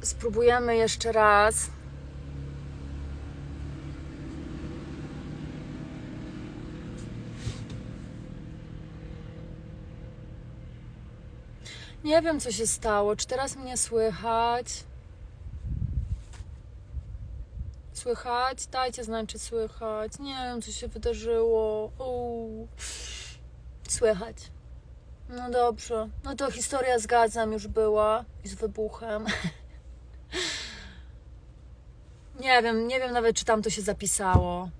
spróbujemy jeszcze raz. Nie wiem, co się stało. Czy teraz mnie słychać? Słychać? Dajcie znać, czy słychać. Nie wiem, co się wydarzyło. Uuu. Słychać. No dobrze. No to historia zgadzam już była i z wybuchem. Nie wiem, nie wiem nawet, czy tam to się zapisało.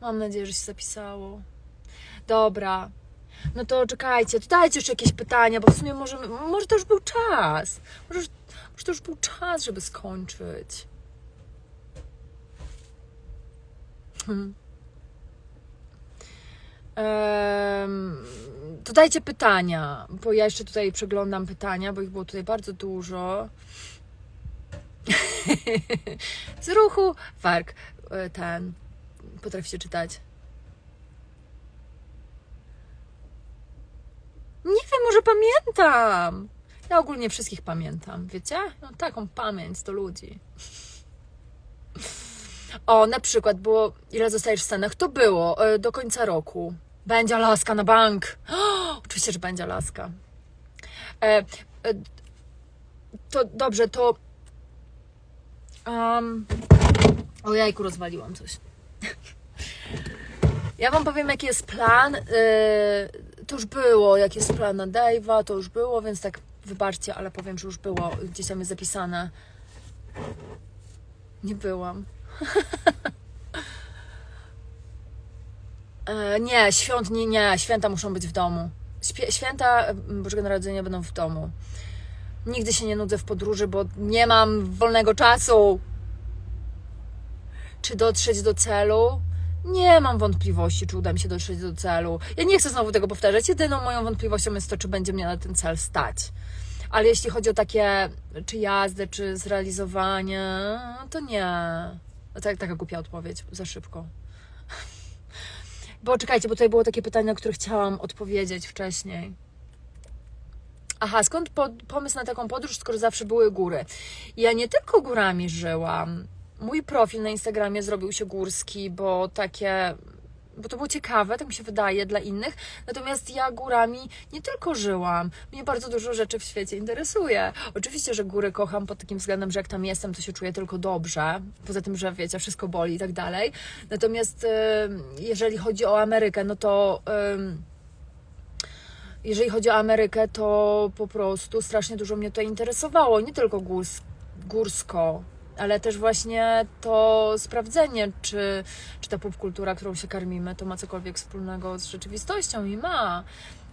Mam nadzieję, że się zapisało. Dobra. No to czekajcie, dajcie jeszcze jakieś pytania, bo w sumie może, może to już był czas. Może, może to już był czas, żeby skończyć. Hmm. To dajcie pytania, bo ja jeszcze tutaj przeglądam pytania, bo ich było tutaj bardzo dużo. Z ruchu warg e, ten potraficie czytać. Nie wiem, może pamiętam. Ja ogólnie wszystkich pamiętam, wiecie? Mam taką pamięć do ludzi. O, na przykład było, ile zostajesz w Stanach? To było e, do końca roku. Będzie Alaska na bank. O, oczywiście, że będzie Alaska. E, e, to dobrze, to. Um, o jajku, rozwaliłam coś. Ja wam powiem, jaki jest plan. Yy, to już było, jaki jest plan na Dave'a, to już było, więc tak wybaczcie, ale powiem, że już było. Gdzieś tam jest zapisane. Nie byłam. E, nie, świąt, nie, nie, święta muszą być w domu. Śpie, święta Bożego Narodzenia będą w domu. Nigdy się nie nudzę w podróży, bo nie mam wolnego czasu. Czy dotrzeć do celu? Nie mam wątpliwości, czy uda mi się dotrzeć do celu. Ja nie chcę znowu tego powtarzać. Jedyną moją wątpliwością jest to, czy będzie mnie na ten cel stać. Ale jeśli chodzi o takie, czy jazdę, czy zrealizowanie, to nie. Tak, taka głupia odpowiedź, za szybko. Bo czekajcie, bo tutaj było takie pytanie, na które chciałam odpowiedzieć wcześniej. Aha, skąd po, pomysł na taką podróż, skoro zawsze były góry? Ja nie tylko górami żyłam. Mój profil na Instagramie zrobił się górski, bo takie. Bo to było ciekawe, tak mi się wydaje, dla innych. Natomiast ja górami nie tylko żyłam. Mnie bardzo dużo rzeczy w świecie interesuje. Oczywiście, że góry kocham pod takim względem, że jak tam jestem, to się czuję tylko dobrze. Poza tym, że wiecie, wszystko boli i tak dalej. Natomiast ym, jeżeli chodzi o Amerykę, no to. ym, jeżeli chodzi o Amerykę, to po prostu strasznie dużo mnie to interesowało. Nie tylko górs, górsko, ale też właśnie to sprawdzenie, czy, czy ta popkultura, którą się karmimy, to ma cokolwiek wspólnego z rzeczywistością i ma.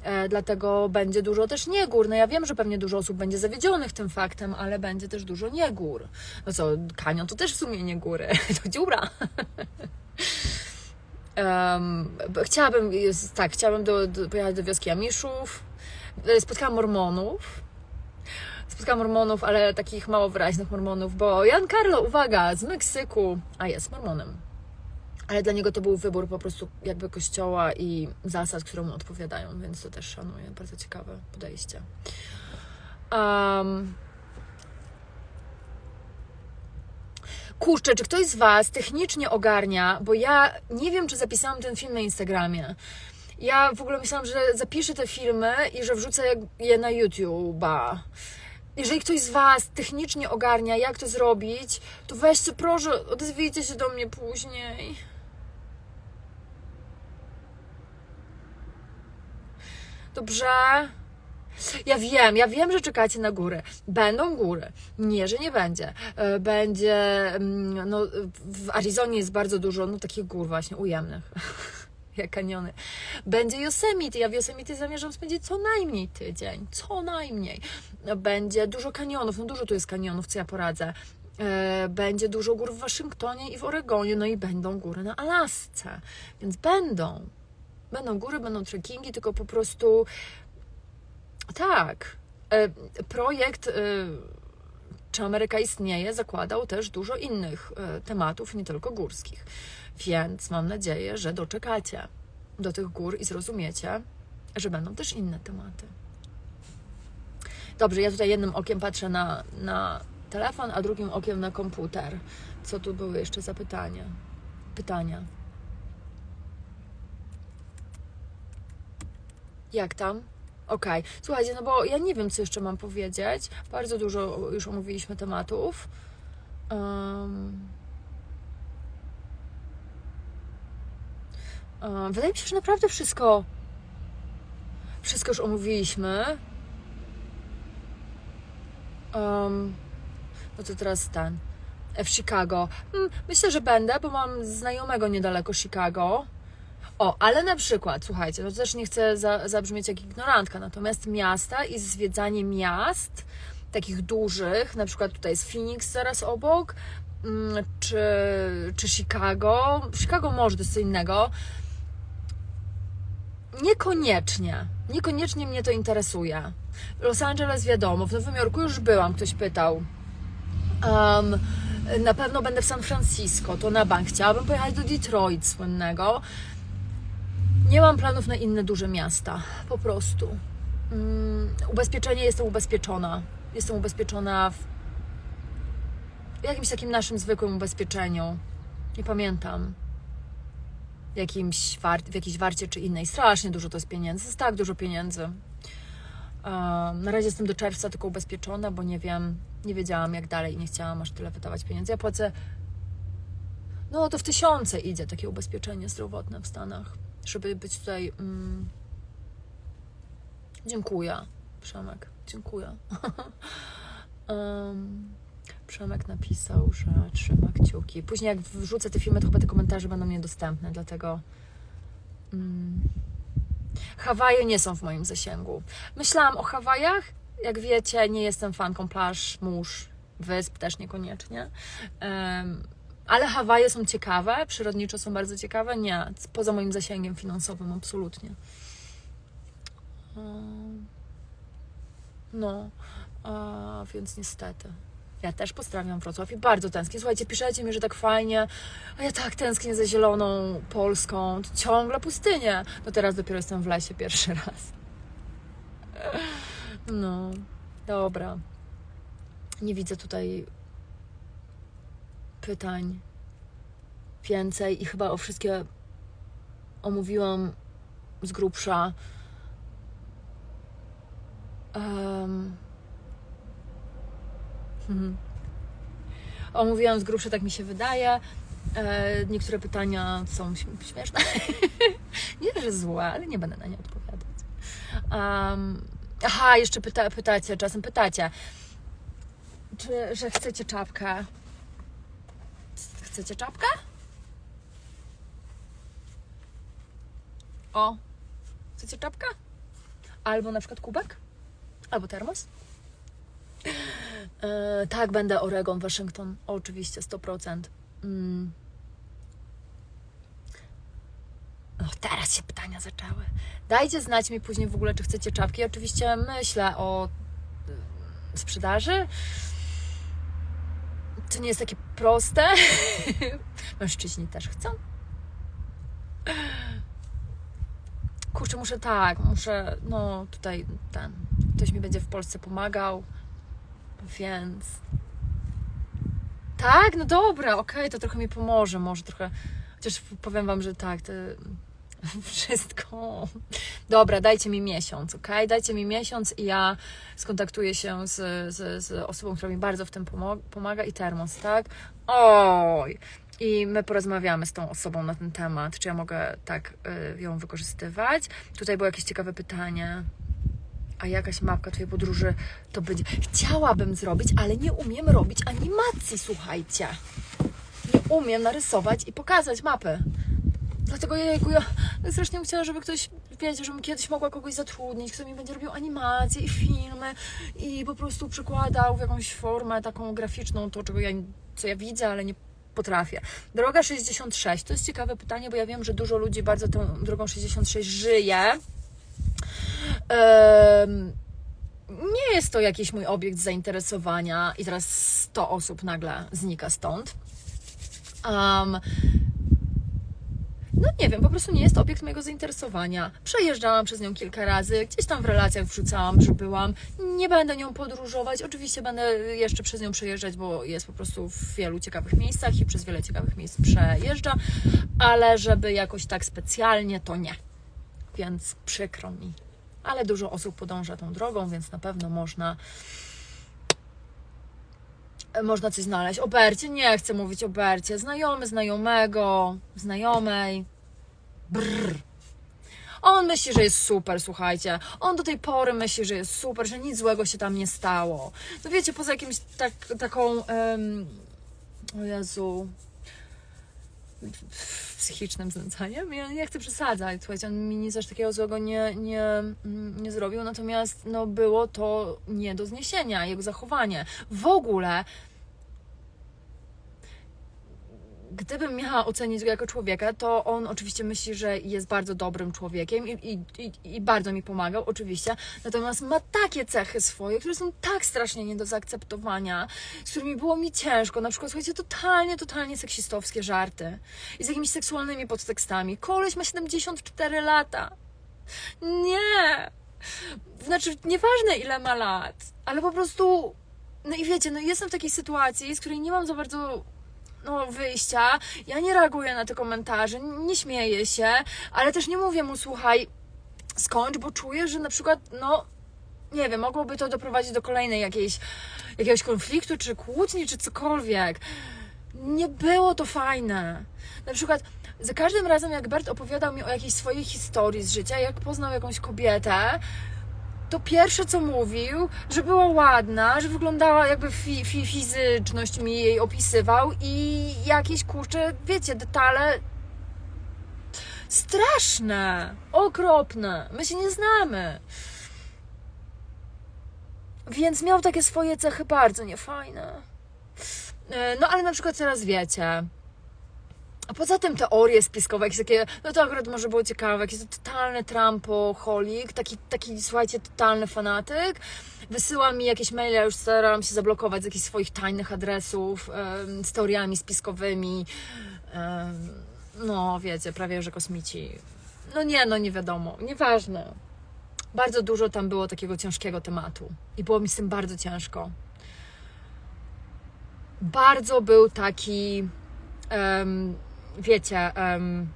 E, dlatego będzie dużo też niegór. No ja wiem, że pewnie dużo osób będzie zawiedzionych tym faktem, ale będzie też dużo niegór. No co, kanion to też w sumie nie góry, to dziura. B- chciałabym, tak, chciałabym do, do, pojechać do wioski Amiszów. E, Spotkałam Mormonów. Spotkałam Mormonów, ale takich mało wyraźnych Mormonów, bo Jan Carlo, uwaga, z Meksyku, a jest Mormonem. Ale dla niego to był wybór po prostu jakby kościoła i zasad, które mu odpowiadają, więc to też szanuję. Bardzo ciekawe podejście. Um, Kurczę, czy ktoś z Was technicznie ogarnia, bo ja nie wiem, czy zapisałam ten film na Instagramie. Ja w ogóle myślałam, że zapiszę te filmy i że wrzucę je na YouTube'a. Jeżeli ktoś z Was technicznie ogarnia, jak to zrobić, to weźcie, proszę, odezwijcie się do mnie później. Dobrze? Ja wiem, ja wiem, że czekacie na góry. Będą góry. Nie, że nie będzie. E, Będzie, mm, no, w Arizonie jest bardzo dużo, no, takich gór właśnie, ujemnych. Jak kaniony. Będzie Yosemite. Ja w Yosemite zamierzam spędzić co najmniej tydzień. Co najmniej. Będzie dużo kanionów. No dużo tu jest kanionów, co ja poradzę. E, Będzie dużo gór w Waszyngtonie i w Oregonie. No i będą góry na Alasce. Więc będą. Będą góry, będą trekkingi, tylko po prostu tak. E, Projekt e, Czy Ameryka istnieje zakładał też dużo innych e, tematów, nie tylko górskich. Więc mam nadzieję, że doczekacie do tych gór i zrozumiecie, że będą też inne tematy. Dobrze, ja tutaj jednym okiem patrzę na, na telefon, a drugim okiem na komputer. Co tu były jeszcze za pytania? Pytania. Jak tam? Okej. Słuchajcie, no bo ja nie wiem, co jeszcze mam powiedzieć. Bardzo dużo już omówiliśmy tematów. Um, um, wydaje mi się, że naprawdę wszystko wszystko już omówiliśmy. Um, no to teraz ten. W Chicago. Hmm, Myślę, że będę, bo mam znajomego niedaleko Chicago. O, ale na przykład, słuchajcie, to też nie chcę za, zabrzmieć jak ignorantka, natomiast miasta i zwiedzanie miast, takich dużych, na przykład tutaj jest Phoenix zaraz obok, mm, czy, czy Chicago. Chicago może to jest co innego. Niekoniecznie. Niekoniecznie mnie to interesuje. Los Angeles wiadomo, w Nowym Jorku już byłam, ktoś pytał. Um, na pewno będę w San Francisco, to na bank. Chciałabym pojechać do Detroit słynnego. Nie mam planów na inne duże miasta, po prostu. Um, ubezpieczenie jestem ubezpieczona. Jestem ubezpieczona w jakimś takim naszym zwykłym ubezpieczeniu. Nie pamiętam. Jakimś war- w jakiejś warcie czy innej. Strasznie dużo to jest pieniędzy. Jest tak dużo pieniędzy. Na razie jestem do czerwca tylko ubezpieczona, bo nie wiem, nie wiedziałam jak dalej i nie chciałam aż tyle wydawać pieniędzy. Ja płacę, no to w tysiące idzie takie ubezpieczenie zdrowotne w Stanach, żeby być tutaj. Mm, dziękuję, Przemek, dziękuję. um, Przemek napisał, że trzyma kciuki. Później jak wrzucę te filmy, to chyba te komentarze będą niedostępne, dlatego. Mm, Hawaje nie są w moim zasięgu. Myślałam o Hawajach. Jak wiecie, nie jestem fanką plaż, mórz, wysp też niekoniecznie. Em, ale Hawaje są ciekawe, przyrodniczo są bardzo ciekawe. Nie, poza moim zasięgiem finansowym, absolutnie. Em, No, a, więc niestety. Ja też pozdrawiam Wrocław i bardzo tęsknię. Słuchajcie, piszecie mi, że tak fajnie, a ja tak tęsknię za zieloną Polską. Ciągle pustynię. No teraz dopiero jestem w lesie pierwszy raz. No, dobra. Nie widzę tutaj pytań więcej i chyba o wszystkie omówiłam z grubsza. Um, mhm. Omówiłam z grubsza, tak mi się wydaje. E, niektóre pytania są śm- śmieszne. nie, że złe, ale nie będę na nie odpowiadać. Um, aha, jeszcze pyta, pytacie, czasem pytacie, czy, że chcecie czapkę. Chcecie czapkę? O, chcecie czapkę? Albo na przykład kubek? Albo termos? E, tak, będę Oregon, Waszyngton. Oczywiście, 100%. Mm. O, teraz się pytania zaczęły. Dajcie znać mi później w ogóle, czy chcecie czapki. Oczywiście myślę o y, sprzedaży. To nie jest takie proste. Mężczyźni też chcą. Kurczę, muszę tak, muszę, no tutaj ten, ktoś mi będzie w Polsce pomagał, więc tak, no dobra, okej, to trochę mi pomoże, może trochę, chociaż powiem Wam, że tak, to wszystko. Dobra, dajcie mi miesiąc, ok? Dajcie mi miesiąc i ja skontaktuję się z, z, z osobą, która mi bardzo w tym pomaga i termos, tak? Oj! I my porozmawiamy z tą osobą na ten temat, czy ja mogę tak y, ją wykorzystywać. Tutaj było jakieś ciekawe pytanie. A jakaś mapka Twojej podróży to będzie. Chciałabym zrobić, ale nie umiem robić animacji, słuchajcie. Nie umiem narysować i pokazać mapy. Dlatego jejku, ja strasznie bym żeby ktoś, wiecie, żebym kiedyś mogła kogoś zatrudnić, kto mi będzie robił animacje i filmy i po prostu przykładał w jakąś formę taką graficzną to, czego ja, co ja widzę, ale nie potrafię. Droga 66, to jest ciekawe pytanie, bo ja wiem, że dużo ludzi bardzo tą drogą 66 żyje. Em, nie jest to jakiś mój obiekt zainteresowania i teraz 100 osób nagle znika stąd. Um, no nie wiem, po prostu nie jest obiekt mojego zainteresowania. Przejeżdżałam przez nią kilka razy, gdzieś tam w relacjach wrzucałam, że byłam. Nie będę nią podróżować. Oczywiście będę jeszcze przez nią przejeżdżać, bo jest po prostu w wielu ciekawych miejscach i przez wiele ciekawych miejsc przejeżdża, ale żeby jakoś tak specjalnie, to nie. Więc przykro mi. Ale dużo osób podąża tą drogą, więc na pewno można można coś znaleźć. O Bercie, nie chcę mówić o Bercie. Znajomy znajomego, znajomej. Brrr. On myśli, że jest super, słuchajcie. On do tej pory myśli, że jest super, że nic złego się tam nie stało. No wiecie, poza jakimś tak, taką. em, o Jezu. Psychicznym znęcaniem. Ja nie chcę przesadzać. Słuchajcie, on mi nic aż takiego złego nie, nie, nie zrobił, natomiast no, było to nie do zniesienia, jego zachowanie. W ogóle gdybym miała ocenić go jako człowieka, to on oczywiście myśli, że jest bardzo dobrym człowiekiem i, i, i, bardzo mi pomagał, oczywiście. Natomiast ma takie cechy swoje, które są tak strasznie nie do zaakceptowania, z którymi było mi ciężko. Na przykład, słuchajcie, totalnie, totalnie seksistowskie żarty i z jakimiś seksualnymi podtekstami. Koleś ma 74 lata. Nie! Znaczy, nieważne ile ma lat, ale po prostu. No i wiecie, no jestem w takiej sytuacji, z której nie mam za bardzo no, wyjścia. Ja nie reaguję na te komentarze, nie śmieję się, ale też nie mówię mu, słuchaj, skończ, bo czuję, że na przykład, no, nie wiem, mogłoby to doprowadzić do kolejnej jakiejś, jakiegoś konfliktu, czy kłótni, czy cokolwiek. Nie było to fajne. Na przykład za każdym razem, jak Bert opowiadał mi o jakiejś swojej historii z życia, jak poznał jakąś kobietę, to pierwsze co mówił, że była ładna, że wyglądała jakby fi, fi, fizyczność mi jej opisywał i jakieś kurcze, wiecie, detale straszne, okropne. My się nie znamy. Więc miał takie swoje cechy bardzo niefajne. E, No ale na przykład teraz wiecie, a poza tym teorie spiskowe, jakieś takie, no to akurat może było ciekawe, jakiś totalny Trumpoholik, taki, taki, słuchajcie, totalny fanatyk. Wysyła mi jakieś maile, już starałam się zablokować z jakichś swoich tajnych adresów, z teoriami spiskowymi. No, wiecie, prawie że kosmici. No nie, no nie wiadomo, nieważne. Bardzo dużo tam było takiego ciężkiego tematu i było mi z tym bardzo ciężko. Bardzo był taki wiecie, em,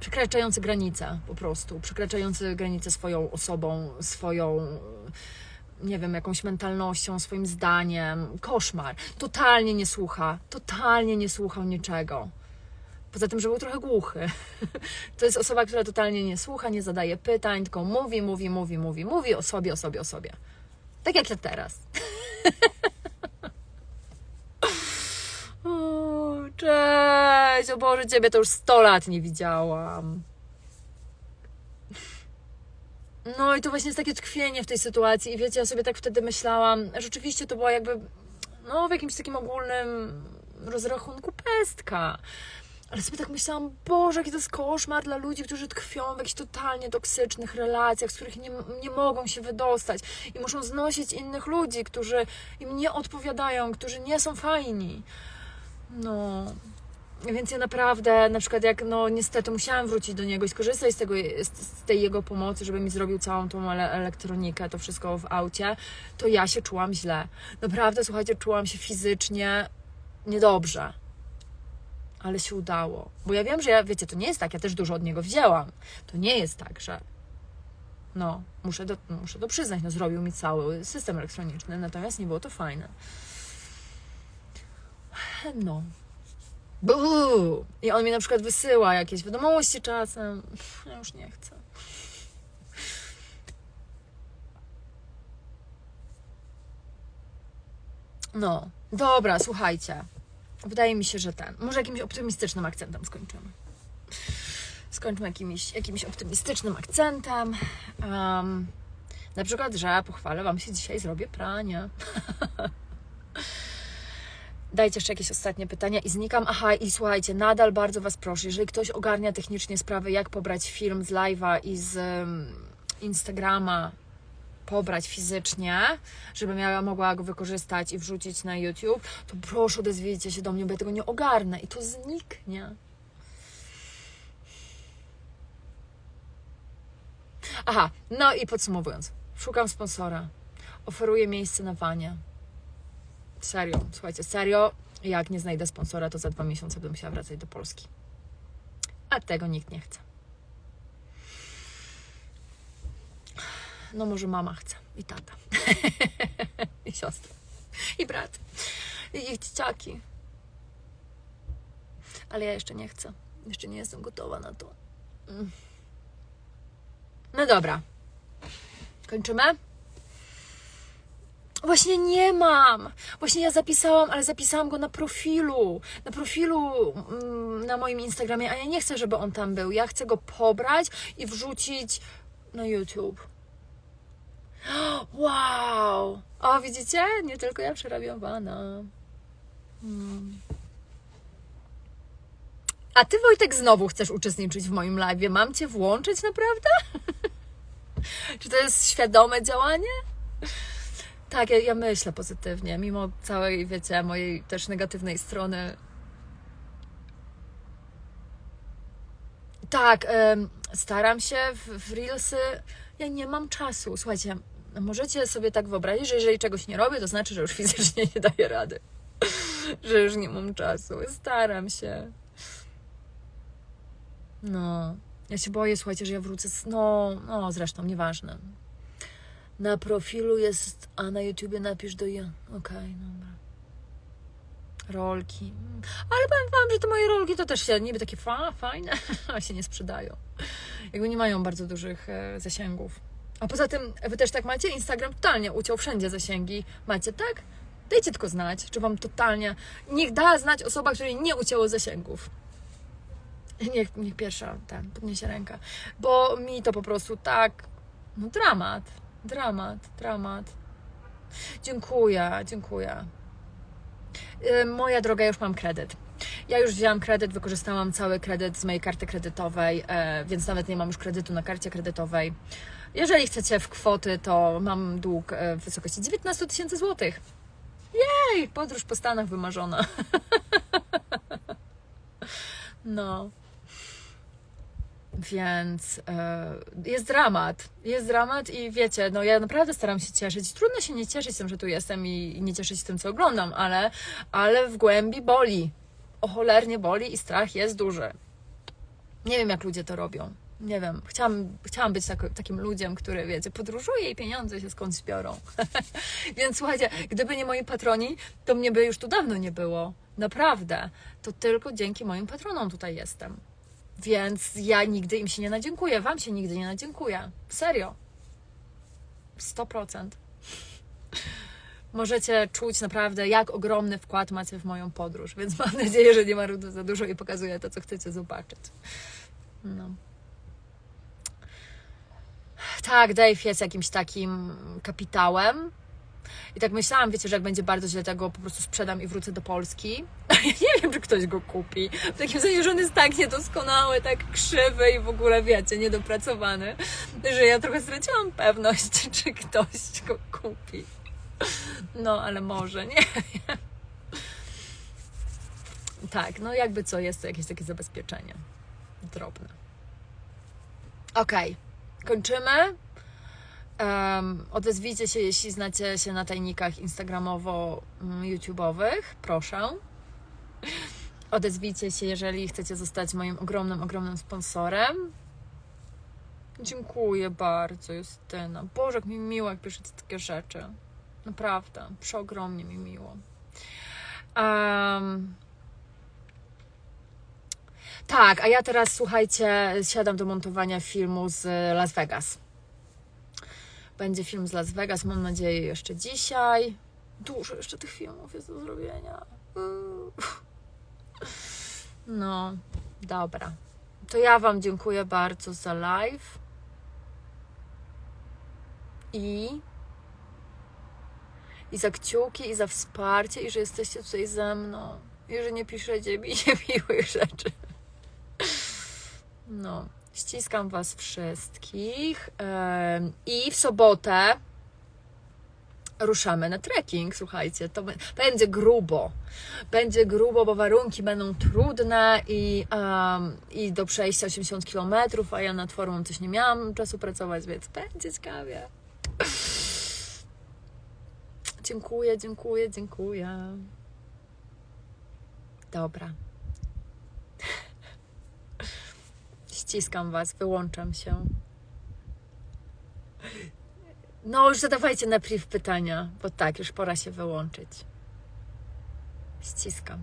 przekraczający granice po prostu, przekraczający granice swoją osobą, swoją, nie wiem, jakąś mentalnością, swoim zdaniem. Koszmar. Totalnie nie słucha, totalnie nie słuchał niczego. Poza tym, że był trochę głuchy. To jest osoba, która totalnie nie słucha, nie zadaje pytań, tylko mówi, mówi, mówi, mówi, mówi o sobie, o sobie, o sobie. Tak jak ja teraz. O, cześć! O Boże, Ciebie to już 100 lat nie widziałam. No i to właśnie jest takie tkwienie w tej sytuacji. I wiecie, ja sobie tak wtedy myślałam, rzeczywiście to była jakby, no w jakimś takim ogólnym rozrachunku pestka. Ale sobie tak myślałam, Boże, jaki to jest koszmar dla ludzi, którzy tkwią w jakichś totalnie toksycznych relacjach, z których nie, nie mogą się wydostać i muszą znosić innych ludzi, którzy im nie odpowiadają, którzy nie są fajni. No, więc ja naprawdę, na przykład jak, no niestety musiałam wrócić do niego i skorzystać z, tego, z, tej jego pomocy, żeby mi zrobił całą tą ele elektronikę, to wszystko w aucie, to ja się czułam źle. Naprawdę, słuchajcie, czułam się fizycznie niedobrze. Ale się udało. Bo ja wiem, że ja, wiecie, to nie jest tak, ja też dużo od niego wzięłam. To nie jest tak, że no, muszę, do, muszę to przyznać, no zrobił mi cały system elektroniczny, natomiast nie było to fajne. No. Buu! I on mi na przykład wysyła jakieś wiadomości czasem. Ja już nie chcę. No, dobra, słuchajcie. Wydaje mi się, że ten. Może jakimś optymistycznym akcentem skończymy. Skończmy jakimś, jakimś optymistycznym akcentem. Um, na przykład, że pochwalę Wam się dzisiaj, zrobię pranie. Dajcie jeszcze jakieś ostatnie pytania i znikam. Aha, i słuchajcie, nadal bardzo Was proszę, jeżeli ktoś ogarnia technicznie sprawy, jak pobrać film z live'a i z um, Instagrama, pobrać fizycznie, żebym ja mogła go wykorzystać i wrzucić na YouTube, to proszę odezwijcie się do mnie, bo ja tego nie ogarnę i to zniknie. Aha, no i podsumowując, szukam sponsora, oferuję miejsce na wanie. Serio, słuchajcie, serio, jak nie znajdę sponsora, to za dwa miesiące będę musiała wracać do Polski. A tego nikt nie chce. No może mama chce i tata. I siostra. I brat. I ich dzieciaki. Ale ja jeszcze nie chcę. Jeszcze nie jestem gotowa na to. Mm. No dobra. Kończymy? Właśnie nie mam. Właśnie ja zapisałam, ale zapisałam go na profilu. Na profilu mm, na moim Instagramie, a ja nie chcę, żeby on tam był. Ja chcę go pobrać i wrzucić na YouTube. Wow! O, widzicie? Nie tylko ja przerabiawana. Hmm. A ty, Wojtek, znowu chcesz uczestniczyć w moim live. Mam cię włączyć, naprawdę? Czy to jest świadome działanie? Tak, ja, ja myślę pozytywnie, mimo całej, wiecie, mojej też negatywnej strony. Tak, staram się w, w Reelsy. Ja nie mam czasu. Słuchajcie, możecie sobie tak wyobrazić, że jeżeli czegoś nie robię, to znaczy, że już fizycznie nie daję rady. że już nie mam czasu. Staram się. No, ja się boję, słuchajcie, że ja wrócę. Z... No, no, zresztą, nieważne. Na profilu jest, a na YouTubie napisz do ja. Okej, dobra. Rolki. Ale powiem wam, że te moje rolki to też się niby takie fa, fajne, a się nie sprzedają. Jakby nie mają bardzo dużych e, zasięgów. A poza tym, wy też tak macie? Instagram totalnie uciął wszędzie zasięgi. Macie, tak? Dajcie tylko znać, czy wam totalnie... Niech da znać osoba, której nie ucięło zasięgów. Niech, niech pierwsza ten podniesie rękę. Bo mi to po prostu tak... No dramat. Dramat, dramat. Dziękuję, dziękuję. Y, Moja droga, już mam kredyt. Ja już wzięłam kredyt, wykorzystałam cały kredyt z mojej karty kredytowej, e, więc nawet nie mam już kredytu na karcie kredytowej. Jeżeli chcecie w kwoty, to mam dług e, w wysokości 19 tysięcy złotych. Jej, podróż po Stanach wymarzona. No. Więc e, jest dramat. Jest dramat i wiecie, no ja naprawdę staram się cieszyć. Trudno się nie cieszyć tym, że tu jestem i, i nie cieszyć tym, co oglądam, ale, ale w głębi boli. O cholernie boli i strach jest duży. Nie wiem, jak ludzie to robią. Nie wiem. Chciałam, chciałam być tak, takim ludziem, który, wiecie, podróżuje i pieniądze się skądś biorą. Więc słuchajcie, gdyby nie moi patroni, to mnie by już tu dawno nie było. Naprawdę. To tylko dzięki moim patronom tutaj jestem. Więc ja nigdy im się nie nadziękuję. Wam się nigdy nie nadziękuję. Serio. 100%. Możecie czuć naprawdę, jak ogromny wkład macie w moją podróż, więc mam nadzieję, że nie ma za dużo i pokazuję to, co chcecie zobaczyć. No. Tak, Dave jest jakimś takim kapitałem. I tak myślałam, wiecie, że jak będzie bardzo źle, to ja go po prostu sprzedam i wrócę do Polski. Ja nie wiem, czy ktoś go kupi. W takim sensie, że on jest tak niedoskonały, tak krzywy i w ogóle, wiecie, niedopracowany, że ja trochę straciłam pewność, czy ktoś go kupi. No, ale może, nie wiem. Tak, no jakby co, jest to jakieś takie zabezpieczenie. Drobne. Okej, kończymy. Um, odezwijcie się, jeśli znacie się na tajnikach instagramowo-youtubeowych. Proszę. Odezwijcie się, jeżeli chcecie zostać moim ogromnym, ogromnym sponsorem. Dziękuję bardzo, Justyna. Boże, jak mi miło, jak piszecie takie rzeczy. Naprawdę, przeogromnie mi miło. Um, tak, a ja teraz, słuchajcie, siadam do montowania filmu z Las Vegas. Będzie film z Las Vegas, mam nadzieję, jeszcze dzisiaj. Dużo jeszcze tych filmów jest do zrobienia. Mm. No, dobra. To ja Wam dziękuję bardzo za live. I, I za kciuki, i za wsparcie, i że jesteście tutaj ze mną. I że nie piszecie mi niemiłych rzeczy. No, ściskam Was wszystkich. I w sobotę ruszamy na trekking, słuchajcie, to będzie grubo. Będzie grubo, bo warunki będą trudne i, um, i do przejścia 80 km, a ja nad formą coś nie miałam czasu pracować, więc będzie ciekawie. Dziękuję, dziękuję, dziękuję. Dobra. Ściskam Was, wyłączam się. No, już zadawajcie na priv pytania, bo tak, już pora się wyłączyć. Ściskam.